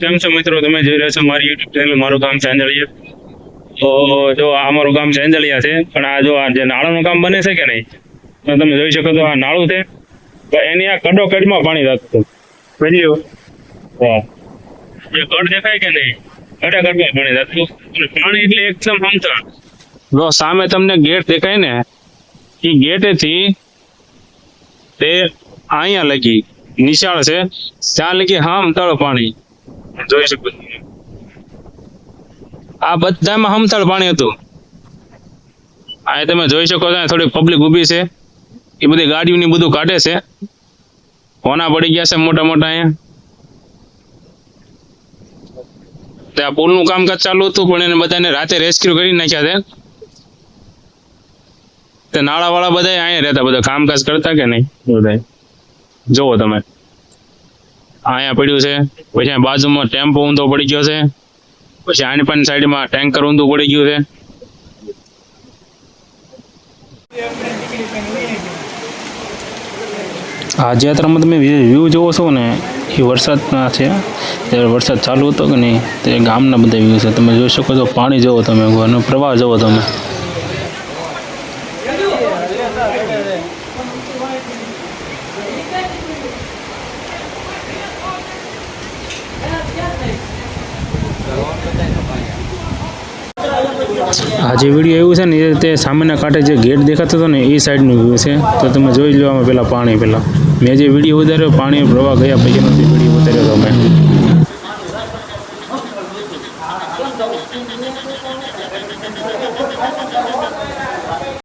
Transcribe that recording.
કેમ છો મિત્રો? તમે જોઈ રહ્યા છો મારી યુટ્યુબ ચેનલ મારું ગામ ચાંદળિયા તો જો આ અમારું ગામ ચાંદળિયા છે પણ આ જો આ જે નાળાનું કામ બને છે કે નહીં? તો તમે જોઈ શકો તો આ નાળું છે. તો એની આ કડો કડમાં પાણી રાખતું સમજ્યો હા કડ દેખાય કે નહીં? કડા કડમાં પાણી રાખતું પાણી એટલે એકદમ સમતળ જો સામે તમને ગેટ દેખાય ને એ ગેટેથી તે અહીંયા લગી નિશાળ છે. ત્યાં લગી હામ તળ પાણી. જોઈ શકો આ બધામાં હમથાળ પાણી હતું. આ તમે જોઈ શકો છો થોડી પબ્લિક ઊભી છે. એ બધી ગાડીઓની બધું કાઢે છે. હોના પડી ગયા છે મોટા મોટા અહીંયા. ત્યાં પુલનું કામકાજ ચાલુ હતું, પણ એને બધાને રાતે રેસ્ક્યુ કરી નાખ્યા છે. તે નાળાવાળા બધા અહીંયા રહેતા, બધા કામકાજ કરતા કે નહીં? બધા જુઓ તમે. અહીંયા પડ્યું છે. પછી બાજુમાં ટેમ્પો ઊંધો પડી ગયો છે. પછી આની પણ સાઈડમાં ટેન્કર ઊંધું પડી ગયું છે. આ જે યાત્રામાં તમે વ્યૂ જોવો છો ને, એ વરસાદના છે. ત્યારે વરસાદ ચાલુ હતો કે નહીં? તે ગામના બધા વ્યૂ છે. તમે જોઈ શકો છો, પાણી જોવો તમે અને પ્રવાહ જોવો તમે. આ જે વીડિયો એવું છે ને, એ તે સામેના કાંઠે જે ગેટ દેખાતો હતો ને, એ સાઈડનું વ્યૂ છે. તો તમે જોઈ લો અમે પહેલાં પાણી પહેલાં મેં જે વીડિયો ઉતાર્યો પાણી પ્રવાહ ગયા પછી નથી વીડિયો ઉતાર્યો હતો મેં